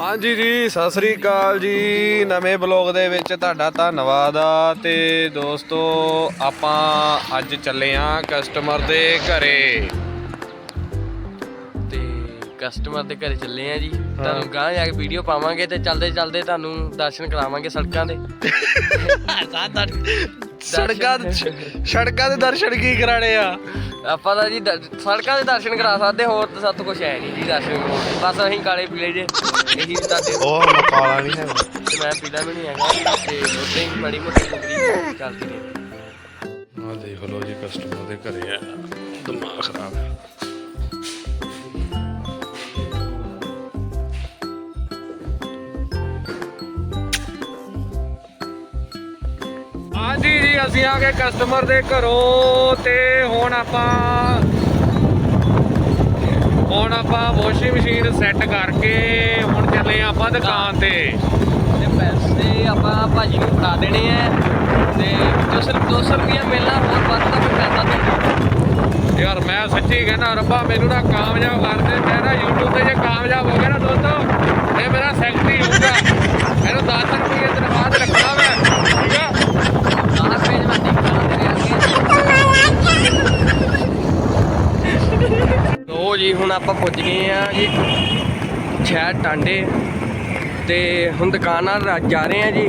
ਹਾਂਜੀ ਜੀ ਸਤਿ ਸ੍ਰੀ ਅਕਾਲ ਜੀ। ਨਵੇਂ ਬਲੌਗ ਦੇ ਵਿੱਚ ਤੁਹਾਡਾ ਧੰਨਵਾਦ ਆ। ਤੇ ਦੋਸਤੋ ਆਪਾਂ ਅੱਜ ਚੱਲੇ ਆ ਕਸਟਮਰ ਦੇ ਘਰੇ। ਤੇ ਕਸਟਮਰ ਦੇ ਘਰੇ ਚੱਲੇ ਆ ਜੀ। ਤੁਹਾਨੂੰ ਗਾਂ ਜਾ ਕੇ ਵੀਡੀਓ ਪਾਵਾਂਗੇ ਤੇ ਚੱਲਦੇ ਚੱਲਦੇ ਤੁਹਾਨੂੰ ਦਰਸ਼ਨ ਕਰਾਵਾਂਗੇ ਸੜਕਾਂ ਦੇ। ਸੜਕਾਂ ਸੜਕਾਂ ਦੇ ਦਰਸ਼ਨ ਕੀ ਕਰਾਣੇ ਆ? ਆਪਾਂ ਤਾਂ ਜੀ ਸੜਕਾਂ ਦੇ ਦਰਸ਼ਨ ਕਰਾ ਸਕਦੇ ਹੋਰ ਤਾਂ ਸਭ ਕੁਝ ਹੈ ਨਹੀਂ ਜੀ ਦਰਸ਼ਨ ਕਰਾਉਣ। ਬਸ ਅਸੀਂ ਕਾਲੇ ਪੀਲੇ ਜੇ। ਇਹੀ ਤੁਹਾਡੇ ਉਹ ਮਕਾਲਾ ਨਹੀਂ ਹੈ ਤੇ ਮੈਂ ਪੀਲਾ ਵੀ ਨਹੀਂ ਹੈਗਾ। ਤੇ ਉੱਤੇ ਹੀ ਮੜੀ ਮੋਟੀ ਕੁਕਰੀ ਚੱਲਦੀ ਨੇ ਆ ਦੇਖ ਲਓ ਜੀ ਕਸਟਮਰ ਦੇ ਘਰੇ ਆ। ਦਿਮਾਗ ਖਰਾਬ ਹੈ। ਅਸੀਂ ਆ ਗਏ ਕਸਟਮਰ ਦੇ ਘਰੋਂ ਤੇ ਹੁਣ ਆਪਾਂ ਹੁਣ ਆਪਾਂ ਵਾਸ਼ਿੰਗ ਮਸ਼ੀਨ ਸੈੱਟ ਕਰਕੇ ਹੁਣ ਚੱਲੇ ਆਪਾਂ ਦੁਕਾਨ ਤੇ। ਤੇ ਪੈਸੇ ਆਪਾਂ ਭਾਜੀ ਨੂੰ ਫੜਾ ਦੇਣੇ ਆ ਤੇ ਜੋ ਸਿਰਫ 200 ਰੁਪਇਆ ਮਿਲਣਾ ਹੋਰ ਵੱਧ ਤਾਂ ਕੋਈ ਪੈਸਾ ਨਹੀਂ ਯਾਰ ਮੈਂ ਸੱਚੀ ਕਹਿੰਦਾ ਰੱਬਾ ਮੈਨੂੰ ਨਾ ਕਾਮਯਾਬ ਕਰ ਦੇ। ਮੈਂ ਨਾ YouTube ਤੇ ਜੇ ਕਾਮਯਾਬ ਹੋ ਗਿਆ ਨਾ ਦੋਸਤੋ ਇਹ ਮੇਰਾ ਸੈਕਟਰੀ ਹੋਊਗਾ। ਇਹਨੂੰ 10 ਰੁਪਏ ਤਨਖਾਹ ਤੇ ਰੱਖਣਾ ਮੈਂ ਠੀਕ ਆ ਆਹ ਪੇਜ ਮੈਂ ਦੇਖਣਾ ਤੇਰੇ ਅੱਗੇ ਲੋ ਜੀ, ਹੁਣ ਆਪਾਂ ਪੁੱਜ ਗਏ ਆ ਜੀ ਸ਼ਹਿਰ ਟਾਂਡੇ ਤੇ ਹੁਣ ਦੁਕਾਨਾਂ ਜਾ ਰਹੇ ਆ ਜੀ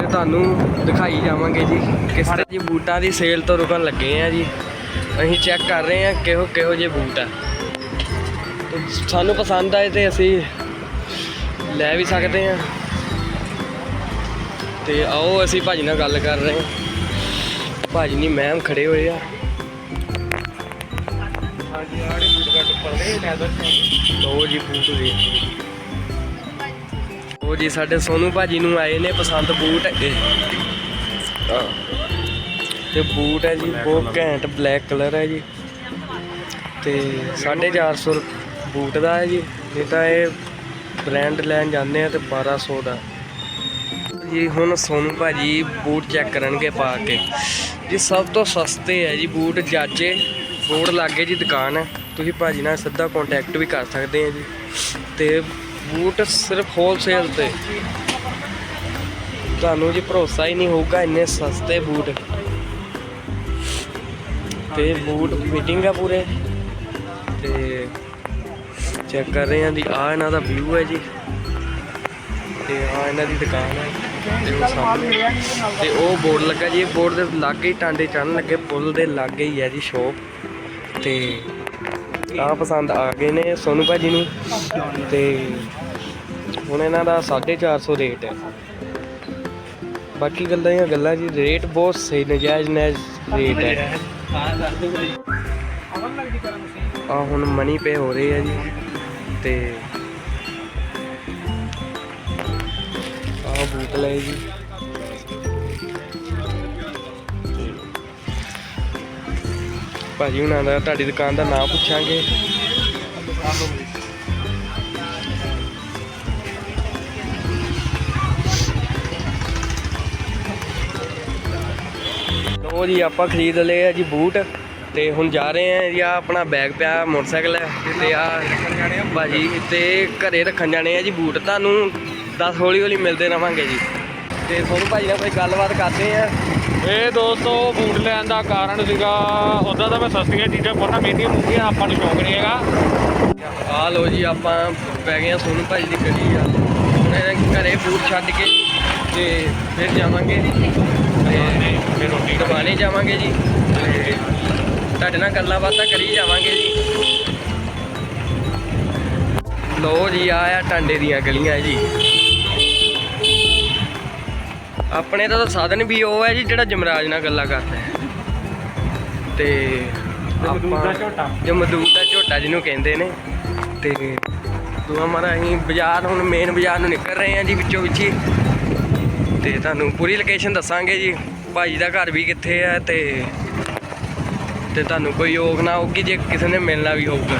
ਤੇ ਤੁਹਾਨੂੰ ਦਿਖਾਈ ਜਾਵਾਂਗੇ ਜੀ ਕਿਸ ਤਰ੍ਹਾਂ ਜੀ ਬੂਟਾਂ ਦੀ ਸੇਲ ਤੋਂ ਰੁਕਣ ਲੱਗੇ ਆ ਜੀ। ਅਸੀਂ ਚੈੱਕ ਕਰ ਰਹੇ ਆ ਕਿਹੋ ਕਿਹੋ ਜਿਹੇ ਬੂਟ ਆ। ਸਾਨੂੰ ਪਸੰਦ ਆਏ ਤੇ ਅਸੀਂ ਲੈ ਵੀ ਸਕਦੇ ਆ ਤੇ ਆਓ ਅਸੀਂ ਭਾਜੀ ਨਾਲ ਗੱਲ ਕਰ ਰਹੇ ਹਾਂ। ਭਾਜੀ ਨਹੀਂ ਮੈਮ ਖੜੇ ਹੋਏ ਆ। ਹਾਂਜੀ ਆੜੇ ਲੋ ਜੀ ਬੂਟ ਦੇ ਉਹ ਜੀ। ਸਾਡੇ ਸੋਨੂ ਭਾਜੀ ਨੂੰ ਆਏ ਨੇ ਪਸੰਦ ਬੂਟ ਹੈਗੇ। ਆਹ। ਤੇ ਬੂਟ ਹੈ ਜੀ, ਬਹੁਤ ਘੈਂਟ ਬਲੈਕ ਕਲਰ ਹੈ ਜੀ। ਤੇ 450 ਬੂਟ ਦਾ ਹੈ ਜੀ। ਇਹ ਤਾਂ ਇਹ ਬ੍ਰਾਂਡ ਲੈਣ ਜਾਂਦੇ ਆ ਤੇ 1200 ਦਾ। ਜੀ, ਹੁਣ ਸੋਨੂ ਭਾਜੀ ਬੂਟ ਚੈੱਕ ਕਰਨਗੇ ਪਾ ਕੇ। ਜੀ, ਸਭ ਤੋਂ ਸਸਤੇ ਹੈ ਜੀ ਬੂਟ, ਜਾਜੇ। ਬੋਰਡ ਲਾਗੇ ਜੀ ਦੁਕਾਨ ਹੈ। ਤੁਸੀਂ ਭਾਜੀ ਨਾਲ ਸਿੱਧਾ ਕੰਟੈਕਟ ਵੀ ਕਰ ਸਕਦੇ ਆ ਜੀ। ਤੇ ਬੂਟ ਸਿਰਫ ਹੋਲਸੇਲ ਤੇ। ਤੁਹਾਨੂੰ ਜੀ ਭਰੋਸਾ ਹੀ ਨਹੀਂ ਹੋਊਗਾ, ਇੰਨੇ ਸਸਤੇ ਬੂਟ। ਤੇ ਬੂਟ ਫਿਟਿੰਗ ਆ ਪੂਰੇ। ਤੇ ਚੈੱਕ ਕਰ ਰਹੇ ਆ ਦੀ ਆ ਇਹਨਾਂ ਦਾ ਵਿਊ ਹੈ ਜੀ। ਤੇ ਆ ਇਹਨਾਂ ਦੀ ਦੁਕਾਨ ਹੈ। ਤੇ ਉਹ ਸਾਹਮਣੇ। ਤੇ ਉਹ ਬੋਰਡ ਲੱਗਾ ਜੀ ਬੋਰਡ ਦੇ ਲਾਗੇ ਹੀ ਟਾਂਡੇ ਚੜਨ ਲੱਗੇ, ਪੁਲ ਦੇ ਲਾਗੇ ਹੀ ਹੈ ਜੀ ਸ਼ੋਪ ਤੇ ਆ ਪਸੰਦ ਆ ਗਏ ਨੇ ਸੋਨੂ ਭਾਜੀ ਨੂੰ। ਤੇ ਹੁਣ ਇਹਨਾਂ ਦਾ 450 ਰੇਟ ਹੈ। ਬਾਕੀ ਗੱਲਾਂ ਹੀ ਗੱਲਾਂ ਜੀ, ਰੇਟ ਬਹੁਤ ਸਹੀ, ਨਜਾਇਜ਼ ਨਜਾਇਜ਼ ਰੇਟ ਹੈ। ਆ ਹੁਣ ਮਨੀ ਪੇ ਹੋ ਰਹੇ ਆ ਜੀ। ਤੇ ਆ ਬੂਟ ਲਏ ਜੀ। ਭਾਜੀ ਹੁਣਾਂ ਦਾ, ਤੁਹਾਡੀ ਦੁਕਾਨ ਦਾ ਨਾਮ ਪੁੱਛਾਂਗੇ। ਲੋ ਜੀ, ਆਪਾਂ ਖਰੀਦ ਲਏ ਆ ਜੀ ਬੂਟ, ਤੇ ਹੁਣ ਜਾ ਰਹੇ ਆ ਜੀ, ਆਹ ਆਪਣਾ ਬੈਗ ਪਿਆ ਮੋਟਰਸਾਈਕਲ ਹੈ, ਤੇ ਆ ਭਾਜੀ ਤੇ ਘਰੇ ਰੱਖਣ ਜਾਣੇ ਆ ਜੀ ਬੂਟ। ਤੁਹਾਨੂੰ 10 ਹੌਲੀ ਹੌਲੀ ਮਿਲਦੇ ਰਵਾਂਗੇ ਜੀ। ਤੇ ਤੁਹਾਨੂੰ ਭਾਜੀ ਨਾਲ ਕੋਈ ਗੱਲਬਾਤ ਕਰਦੇ ਆ। ਇਹ ਦੋਸਤੋ ਬੂਟ ਲੈਣ ਦਾ ਕਾਰਨ ਸੀਗਾ ਉਦਾਂ ਤਾਂ ਮੈਂ ਸਸਤੀਆਂ ਚੀਜ਼ਾਂ ਪਾਉਣਾ ਮਹਿੰਗੀਆਂ ਮੁੰਗੀਆਂ ਆਪਾਂ ਨੂੰ ਸ਼ੌਂਕ ਨਹੀਂ ਹੈਗਾ। ਆ ਲੋ ਜੀ ਆਪਾਂ ਪੈ ਗਏ ਆ ਸੋਨੂ ਭਾਜੀ ਦੀ ਗਲੀ ਆ। ਹੁਣ ਇਹਨਾਂ ਘਰੇ ਬੂਟ ਛੱਡ ਕੇ ਤੇ ਫਿਰ ਜਾਵਾਂਗੇ। ਤੇ ਫਿਰ ਰੋਟੀ ਦੁਕਾਨੇ ਜਾਵਾਂਗੇ ਜੀ। ਤੇ ਤੁਹਾਡੇ ਨਾਲ ਗੱਲਾਂ ਬਾਤਾਂ ਕਰੀ ਜਾਵਾਂਗੇ ਜੀ। ਲੋ ਜੀ ਆ ਆ ਟਾਂਡੇ ਦੀਆਂ ਗਲੀਆਂ ਜੀ। ਆਪਣੇ ਤਾਂ ਸਾਧਨ ਵੀ ਉਹ ਹੈ ਜੀ ਜਿਹੜਾ ਜਮਰਾਜ ਨਾਲ ਗੱਲਾਂ ਕਰਦਾ ਹੈ। ਤੇ ਜਮਦੂਤ ਦਾ ਝੋਟਾ। ਜਮਦੂਤ ਦਾ ਝੋਟਾ ਜਿਹਨੂੰ ਕਹਿੰਦੇ ਨੇ। ਤੇ ਦੁਆ ਮਾਰਾ ਅਸੀਂ ਬਾਜ਼ਾਰ ਹੁਣ ਮੇਨ ਬਾਜ਼ਾਰ ਨੂੰ ਨਿਕਲ ਰਹੇ ਹਾਂ ਜੀ ਵਿੱਚੋਂ ਵਿੱਚ ਹੀ। ਤੇ ਤੁਹਾਨੂੰ ਪੂਰੀ ਲੋਕੇਸ਼ਨ ਦੱਸਾਂਗੇ ਜੀ। ਭਾਜੀ ਦਾ ਘਰ ਵੀ ਕਿੱਥੇ ਹੈ ਤੇ ਤੇ ਤੁਹਾਨੂੰ ਕੋਈ ਯੋਗ ਨਾ ਹੋਊਗੀ ਜੇ ਕਿਸੇ ਨੇ ਮਿਲਣਾ ਵੀ ਹੋਊਗਾ।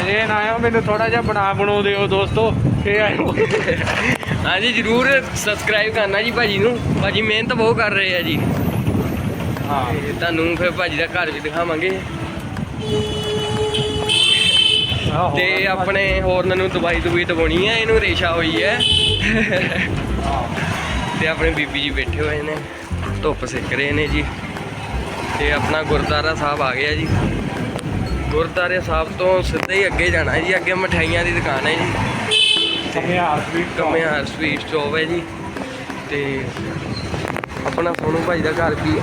ਅਜੇ ਨਾ ਆਇਓ ਮੈਨੂੰ ਥੋੜਾ ਜਿਹਾ ਬਣਾ ਬਣਾਉ ਦਿਓ ਦੋਸਤੋ। ਇਹ ਆਇਓ। ਹਾਂਜੀ ਜਰੂਰ ਸਬਸਕ੍ਰਾਈਬ ਕਰਨਾ ਜੀ ਭਾਜੀ ਨੂੰ। ਭਾਜੀ ਮਿਹਨਤ ਬਹੁਤ ਕਰ ਰਹੇ ਆ ਜੀ। ਹਾਂ। ਤੁਹਾਨੂੰ ਫਿਰ ਭਾਜੀ ਦਾ ਘਰ ਵੀ ਦਿਖਾਵਾਂਗੇ। ਤੇ ਆਪਣੇ ਹੋਰਨ ਨੂੰ ਦਵਾਈ ਦਵਾਈ ਦਵਾਉਣੀ ਹੈ ਇਹਨੂੰ ਰੇਸ਼ਾ ਹੋਈ ਹੈ ਤੇ ਆਪਣੇ ਬੀਬੀ ਜੀ ਬੈਠੇ ਹੋਏ ਨੇ ਧੁੱਪ ਸੇਕ ਰਹੇ ਨੇ ਜੀ। ਤੇ ਆਪਣਾ ਗੁਰਦੁਆਰਾ ਸਾਹਿਬ ਆ ਗਿਆ ਜੀ। ਗੁਰਦੁਆਰੇ ਸਾਹਿਬ ਤੋਂ ਸਿੱਧਾ ਹੀ ਅੱਗੇ ਜਾਣਾ ਜੀ ਅੱਗੇ ਮਠਾਈਆਂ ਦੀ ਦੁਕਾਨ ਹੈ ਜੀ। ਕਮਿਆਰ ਸਵੀਟ ਕਮਿਆਰ ਸਵੀਟ ਸ਼ੋਪ ਹੈ ਜੀ। ਤੇ ਆਪਣਾ ਸੋਨੂ ਭਾਈ ਦਾ ਘਰ ਵੀ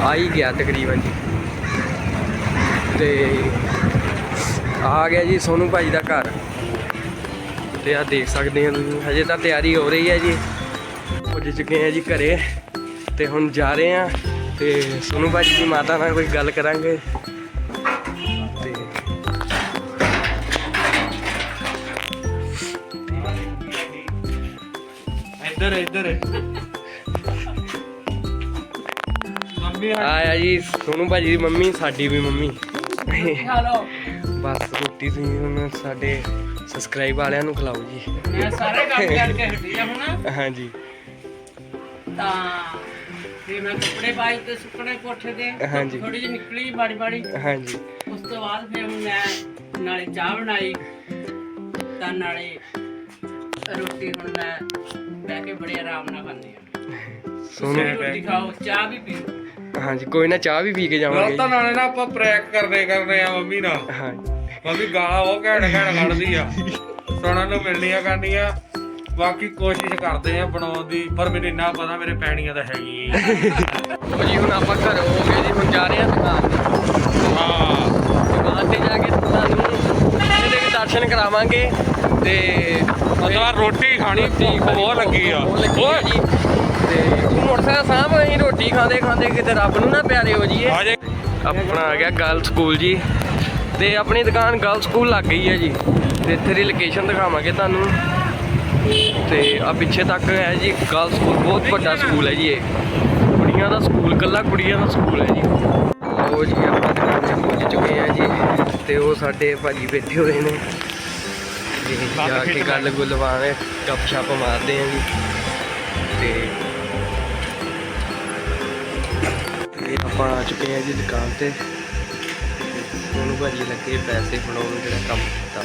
ਆ ਹੀ ਗਿਆ ਤਕਰੀਬਨ ਜੀ। ਤੇ ਆ ਗਿਆ ਜੀ ਸੋਨੂ ਭਾਈ ਦਾ ਘਰ। ਤੇ ਆ ਦੇਖ ਸਕਦੇ ਹੋ ਤੁਸੀਂ ਹਜੇ ਤਾਂ ਤਿਆਰੀ ਹੋ ਰਹੀ ਹੈ ਜੀ। ਪੁੱਜ ਚੁੱਕੇ ਆ ਜੀ ਘਰੇ। ਤੇ ਹੁਣ ਜਾ ਰਹੇ ਆ ਤੇ ਸੋਨੂ ਭਾਜੀ ਦੀ ਮਾਤਾ ਨਾਲ ਕੋਈ ਗੱਲ ਕਰਾਂਗੇ। ਇੱਧਰ ਇੱਧਰ ਮੰਮੀ ਆਇਆ ਜੀ ਸੋਨੂ ਭਾਜੀ ਦੀ ਮੰਮੀ ਸਾਡੀ ਵੀ ਮੰਮੀ। ਹੈਲੋ ਬਸ ਰੋਟੀ ਤੁਸੀਂ ਹੁਣ ਸਾਡੇ ਸਬਸਕ੍ਰਾਈਬ ਵਾਲਿਆਂ ਨੂੰ ਖਿਲਾਓ ਜੀ। ਮੈਂ ਸਾਰੇ ਕੰਮ ਕਰਕੇ ਹਟੀ ਆ ਹੁਣ। ਹਾਂਜੀ। ਤਾਂ ਫਿਰ ਮੈਂ ਕੱਪੜੇ ਪਾਈ ਤੇ ਸੁੱਕਣੇ ਕੋਠੇ ਤੇ ਹਾਂਜੀ। ਥੋੜੀ ਜਿਹੀ ਨਿਕਲੀ ਬਾੜੀ ਬਾੜੀ ਹਾਂਜੀ। ਉਸ ਤੋਂ ਬਾਅਦ ਫਿਰ ਮੈਂ ਨਾਲੇ ਚਾਹ ਬਣਾਈ ਤਾਂ ਨਾਲੇ ਰੋਟੀ ਹੁਣ ਮੈਂ ਬਹਿ ਕੇ ਬੜੇ ਆਰਾਮ ਨਾਲ ਖਾਂਦੀ ਆ ਸੋਨੂ ਰੋਟੀ ਖਾਓ ਚਾਹ ਵੀ ਪੀਓ। ਹਾਂਜੀ ਕੋਈ ਨਾ ਚਾਹ ਵੀ ਪੀ ਕੇ ਜਾਵਾਂਗੇ। ਜੀ। ਨਾਲੇ ਨਾ ਆਪਾਂ ਪ੍ਰੈਕ ਕਰਦੇ ਕਰਦੇ ਆ ਮੰਮੀ ਨਾਲ। ਹਾਂਜੀ। ਮੰਮੀ ਗਾਲਾਂ ਉਹ ਘੈਂਟ ਘੈਂਟ ਕੱਢਦੀ ਆ। ਸੁਣਨ ਨੂੰ ਮਿਲਣੀਆਂ ਕਰਨੀਆਂ। ਬਾਕੀ ਕੋਸ਼ਿਸ਼ ਕਰਦੇ ਆ ਬਣਾਉਣ ਦੀ ਪਰ ਮੈਨੂੰ ਇੰਨਾ ਪਤਾ ਮੇਰੇ ਪੈਣੀਆਂ ਤਾਂ ਹੈਗੀਆਂ ਹੀ। ਉਹ ਜੀ ਹੁਣ ਆਪਾਂ ਘਰ ਹੋ ਗਏ ਜੀ ਹੁਣ ਜਾ ਰਹੇ ਹਾਂ ਦੁਕਾਨ ਤੇ। ਹਾਂ। ਦੁਕਾਨ ਤੇ ਜਾ ਕੇ ਤੁਹਾਨੂੰ ਦੇ ਦਰਸ਼ਨ ਕਰਾਵਾਂਗੇ। ਤੇ ਮਤਲਬ ਰੋਟੀ ਖਾਣੀ ਬਹੁਤ ਲੱਗੀ ਆ। ਓਏ। ਤੇ ਮੋਟਰਸਾਈਕਲ ਸਾਹਬ ਅਸੀਂ ਰੋਟੀ ਖਾਂਦੇ ਖਾਂਦੇ ਕਿਤੇ ਰੱਬ ਨੂੰ ਨਾ ਪਿਆਰੇ ਹੋ ਜਾਈਏ। ਆਪਣਾ ਆ ਗਿਆ ਗਰਲ ਸਕੂਲ ਜੀ। ਤੇ ਆਪਣੀ ਦੁਕਾਨ ਗਰਲ ਸਕੂਲ ਲੱਗ ਗਈ ਹੈ ਜੀ। ਤੇ ਇੱਥੇ ਦੀ ਲੋਕੇਸ਼ਨ ਦਿਖਾਵਾਂਗੇ ਤੁਹਾਨੂੰ। ਤੇ ਆ ਪਿੱਛੇ ਤੱਕ ਹੈ ਜੀ ਗਰਲ ਸਕੂਲ ਬਹੁਤ ਵੱਡਾ ਸਕੂਲ ਹੈ ਜੀ ਇਹ। ਕੁੜੀਆਂ ਦਾ ਸਕੂਲ ਕੱਲਾ ਕੁੜੀਆਂ ਦਾ ਸਕੂਲ ਹੈ ਜੀ। ਉਹ ਜੀ ਆਪਾਂ ਦੁਕਾਨ 'ਚ ਪਹੁੰਚ ਚੁੱਕੇ ਆ ਜੀ। ਤੇ ਉਹ ਸਾਡੇ ਭਾਜੀ ਬੈਠੇ ਹੋਏ ਨੇ। ਤੇ ਜਾ ਕੇ ਗੱਲ ਗੁੱਲਵਾਵੇਂ ਗੱਪ ਛੱਪ ਮਾਰਦੇ ਆ ਜੀ। ਤੇ ਤੇ ਆਪਾਂ ਆ ਚੁੱਕੇ ਆ ਜੀ ਦੁਕਾਨ ਤੇ ਉਹਨੂੰ ਭਾਜੀ ਲੱਗੇ ਪੈਸੇ ਫੜਾਉਣ ਜਿਹੜਾ ਕੰਮ ਕੀਤਾ।